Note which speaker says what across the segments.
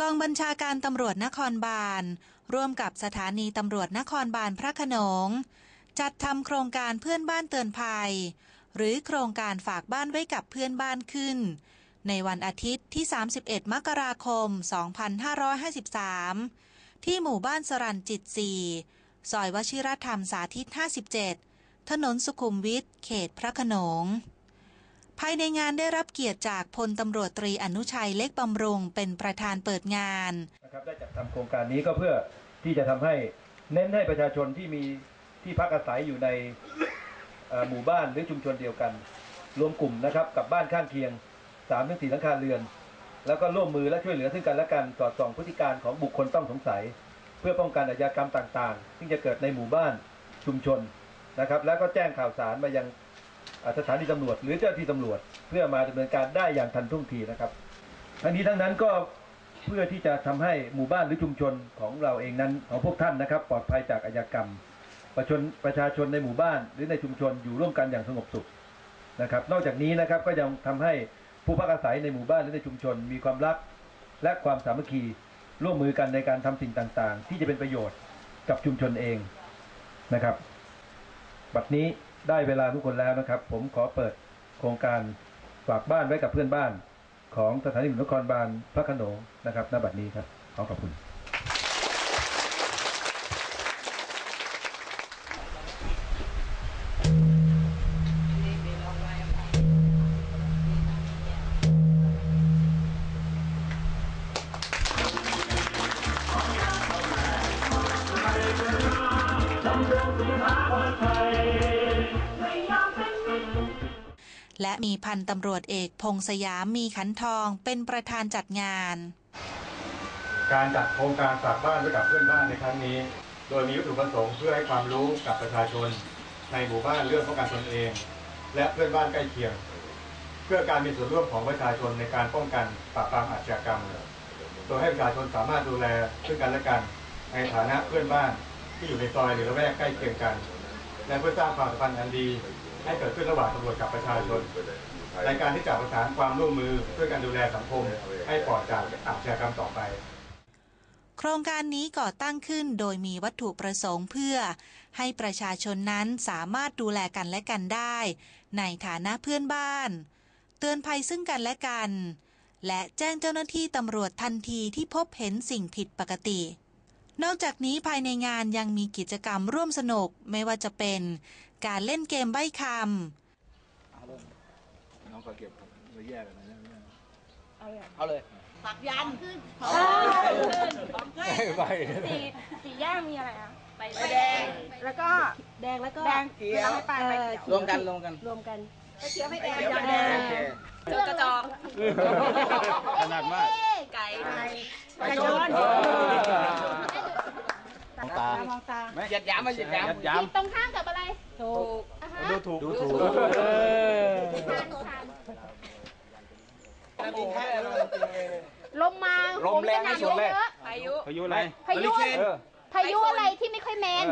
Speaker 1: กองบัญชาการตำรวจนครบาล ร่วมกับสถานีตำรวจนครบาลพระขนง จัดทำโครงการเพื่อนบ้านเตือนภัย หรือโครงการฝากบ้านไว้กับเพื่อนบ้านขึ้น ในวันอาทิตย์ที่ 31 มกราคม 2553 ที่หมู่บ้านสรันจิต4ซอยวชิรธรรมสาธิต 57 ถนนสุขุมวิทเขตพระขนง ภายในงานได้รับเกียรติจากพลตำรวจตรีอนุชัยเล็กบำรุงเป็นประธานเปิดงาน
Speaker 2: นะครับได้จัดทำโครงการนี้ก็เพื่อที่จะทำให้เน้นให้ประชาชนที่มีที่พักอาศัยอยู่ในหมู่บ้านหรือชุมชนเดียวกัน รวมกลุ่มนะครับกับบ้านข้างเคียง3ามถึงสี่หลังคาเรือน แล้วก็ร่วมมือและช่วยเหลือซึ่งกันและกันสอดส่องพฤติการของบุคคลต้องสงสัย เพื่อป้องกันอาชญากรรมต่างๆ ที่จะเกิดในหมู่บ้านชุมชนนะครับ แล้วก็แจ้งข่าวสารมายัง สถานีตำรวจหรือเจ้าที่ตำรวจเพื่อมาดำเนินการได้อย่างทันท่วงทีนะครับทั้งนี้ทั้งนั้นก็เพื่อที่จะทำให้หมู่บ้านหรือชุมชนของเราเองนั้นของพวกท่านนะครับ ปลอดภัยจากอาชญากรรม ประชนประชาชนในหมู่บ้านหรือในชุมชนอยู่ร่วมกันอย่างสงบสุขนะครับ นอกจากนี้นะครับก็ยังทำให้ผู้พักอาศัยในหมู่บ้านหรือในชุมชน มีความรักและความสามัคคีร่วมมือกันในการทำสิ่งต่างๆ ที่จะเป็นประโยชน์กับชุมชนเองนะครับ บัดนี้ ได้เวลาทุกคนแล้วนะครับ ผมขอเปิดโครงการฝากบ้านไว้กับเพื่อนบ้าน ของสถานีตำรวจนครบาลพระโขนงนะครับณบัดนี้ครับขอขอบคุณ
Speaker 1: และมีพันตำรวจเอกพงษยามมีขันทองเป็นประธานจัดงาน
Speaker 3: การจัดโครงการฝากบ้านไว้กับเพื่อนบ้านในครั้งนี้ โดยมีวัตถุประสงค์เพื่อให้ความรู้กับประชาชน ในหมู่บ้านเรื่องป้องกันตนเอง และเพื่อนบ้านใกล้เคียง เพื่อการมีส่วนร่วมของประชาชนในการป้องกันปราบปรามอาชญากรรมโดยให้ประชาชนสามารถดูแลซึ่งกันและกัน ในฐานะเพื่อนบ้านที่อยู่ในซอยหรือละแวกใกล้เคียงกัน และเพื่อสร้างความสัมพันธ์อันดี ให้เกิดขึ้นระหว่างตำรวจกับประชาชน ในการที่จะประสานความร่วมมือเพื่อการดูแลสังคม ให้ปลอดจากอาชญากรรมต่อไป
Speaker 1: โครงการนี้ก่อตั้งขึ้นโดยมีวัตถุประสงค์เพื่อ ให้ประชาชนนั้นสามารถดูแลกันและกันได้ ในฐานะเพื่อนบ้าน เตือนภัยซึ่งกันและกัน และแจ้งเจ้าหน้าที่ตำรวจทันทีที่พบเห็นสิ่งผิดปกติ นอกจากนี้ภายในงานยังมีกิจกรรมร่วมสนุกไม่ว่าจะเป็น การเล่นเกมใบ้คำ
Speaker 2: น้องขอเก็บมาแยกกันนะ
Speaker 4: เอาเลย
Speaker 5: ปักยันขึ้น
Speaker 2: ไป
Speaker 6: สีสีย่างมีอะไรอะ
Speaker 5: ไปแดง
Speaker 6: แล้วก็
Speaker 5: แดงแล้วก็
Speaker 6: แดง
Speaker 4: เขียว
Speaker 6: ไม่ไปไปเขียว
Speaker 4: รวมกันรวมกัน
Speaker 6: รวมกัน
Speaker 5: เขียวไม่แดง
Speaker 4: เขียว
Speaker 5: แดง
Speaker 4: โอเค
Speaker 5: เลือกกระจอก
Speaker 2: ขนาดมาก
Speaker 5: ไก่
Speaker 6: ไก่ชน
Speaker 2: มองตาม
Speaker 6: องตา
Speaker 4: เหยียดหยามมาเหยียดหยาม
Speaker 2: ย้
Speaker 5: ตรงข้ามกับอะไร
Speaker 6: ถูก
Speaker 5: อะฮะำ
Speaker 2: ดูถูกดูถูก
Speaker 5: ทานทาน
Speaker 4: มีแค่อะไรจริงเลย
Speaker 5: ลมมา
Speaker 4: ลมแรงไม่สุดเลย
Speaker 5: พายุ
Speaker 2: พายุอะไร
Speaker 5: พายุพายุอะไรที่ไม่ค่อยแมน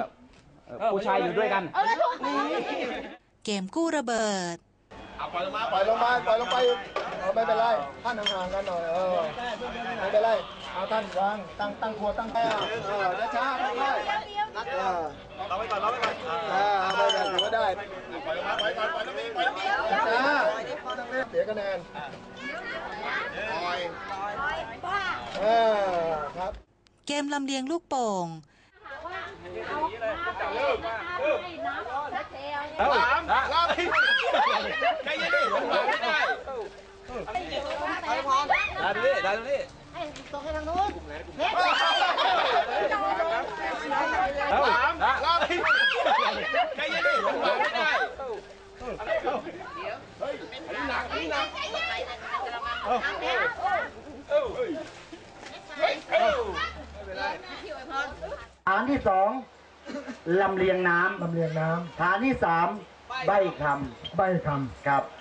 Speaker 4: ผู้ชายอยู่ด้วยกัน
Speaker 5: เออถูกต้อง
Speaker 1: เกมกู้ระเบิด
Speaker 7: ปล่อยลงมาปล่อยลงไปเออไม่เป็นไร ท่านห่างๆกันหน่อยเออไม่เป็นไรเอาท่านวางตั้งตั้งครัวตั้งแป้เออช้าๆค่อยๆเออเราไปก่อน คะแนนปล่อยเออครับ
Speaker 1: เกมลำเลียงลูกโป่ง
Speaker 2: เอ้า
Speaker 4: ใจเย็นดิผมบอกไม่ได้
Speaker 2: ได้ดูดิได้ดูดิ
Speaker 5: ส่งให้ทางนู้นเฮ้ย
Speaker 2: เอ้า
Speaker 4: ใจเย็นดิผมบอกไม่ได้
Speaker 8: ฐานที่สองลำเลียงน้ำ
Speaker 7: ลำเลียงน้
Speaker 8: ฐานที่สามใบคำ
Speaker 7: ใบคำ
Speaker 8: ครับำ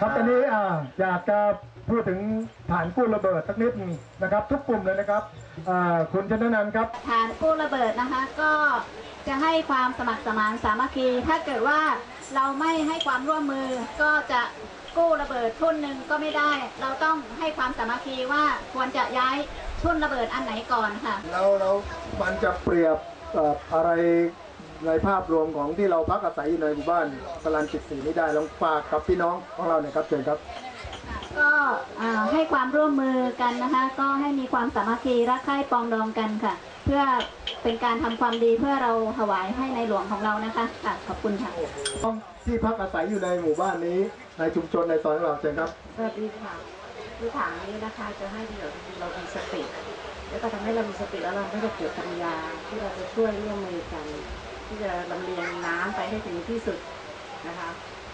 Speaker 7: ครับตอนนี้อ่าอยากจะพูดถึงฐานกู้ระเบิดสักนิดหนึงนะครับ ทุกกลุ่มเลยนะครับอ่าคุณชนนันท์ครับ
Speaker 9: ฐานกู้ระเบิดนะคะก็จะให้ความสมัครสมานสามัคคี ถ้าเกิดว่าเราไม่ให้ความร่วมมือก็จะกู้ระเบิดทุ่นหนึ่งก็ไม่ได้ เราต้องให้ความสามัคคีว่าควรจะย้ายทุ่นระเบิดอันไหนก่อนค่ะ
Speaker 7: แล้วแล้วมันจะเปรียบเอ่ออะไร ในภาพรวมของที่เราพักอาศัยอยู่ในหมู่บ้านสลันจิตสีนี้ได้ลองฝากกับพี่น้องของเราหน่อยครับเชิญครับ
Speaker 9: ก็อ่าให้ความร่วมมือกันนะคะ ก็ให้มีความสามัคคีรักใคร่ปรองดองกันค่ะ เพื่อเป็นการทำความดีเพื่อเราถวายให้ในหลวงของเรานะคะค่ะขอบคุณค่ะ
Speaker 7: ที่พักอาศัยอยู่ในหมู่บ้านนี้ ในชุมชนในซอยของเราเชิญครับ
Speaker 10: สวัสดีค่ะคือถามนี้นะคะจะให้เดี๋ยวเรามีสติ แล้วก็ทำให้เรามีสติแล้วเราไม่ได้เกิดปัญญาที่เราจะช่วยร่วมมือกัน ที่จะลำเลียงน้ำไปให้ถึงที่สุดนะคะ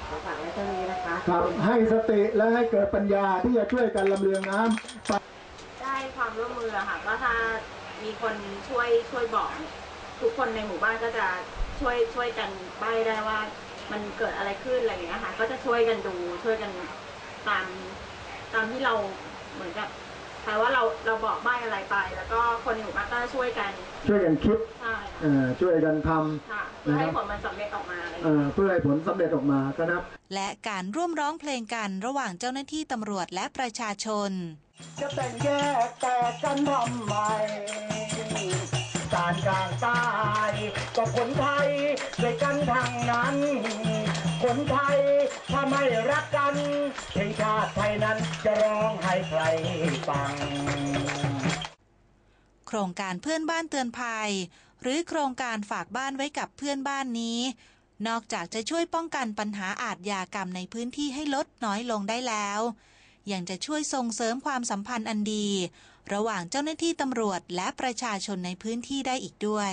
Speaker 10: ขอฝากไว้เท่านี้นะคะ
Speaker 7: ครับให้สติและให้เกิดปัญญาที่จะช่วยกันลำเลียงน้ำไป
Speaker 6: ได้ความร่วมมืออะค่ะว่าถ้ามีคนช่วยช่วยบอกเนี่ยทุกคนในหมู่บ้านก็จะช่วยช่วยกันใบ้ได้ว่า มันเกิดอะไรขึ้นอะไรอย่างเงี้ยค่ะก็จะช่วยกันดูช่วยกันตามตามที่เราเหมือนกับ แปลว่าเราเราบอกใบ้อะไรไป แล้วก็คนในหมู่บ้านก็จะช่วยกัน
Speaker 7: ช่วยกันคิด
Speaker 6: ใช่
Speaker 7: เอ่อช่วยกันท
Speaker 6: ค่ะเพื่อให้ผลมันสำเร็จออกมาอะไรอำย่าง
Speaker 7: เอ่
Speaker 6: เงี้ย
Speaker 7: อเพื่อให้ผลสำเร็จออกมาก็นับ
Speaker 1: และการร่วมร้องเพลงกันระหว่างเจ้าหน้าที่ตำรวจและประชาชน
Speaker 8: จะแต่งแยกแต่กันทำไมการกลางใต้ก็คนไทยด้วยกันทางนั้น คนไทย ถ้าไม่รักกันเพลงชาติไทยนั้นจะร้องให้ใครฟัง
Speaker 1: โครงการเพื่อนบ้านเตือนภัย หรือโครงการฝากบ้านไว้กับเพื่อนบ้านนี้ นอกจากจะช่วยป้องกันปัญหาอาทยากรรมในพื้นที่ให้ลดน้อยลงได้แล้วยังจะช่วยส่งเสริมความสัมพันธ์อันดี ระหว่างเจ้าหน้าที่ตำรวจและประชาชนในพื้นที่ได้อีกด้วย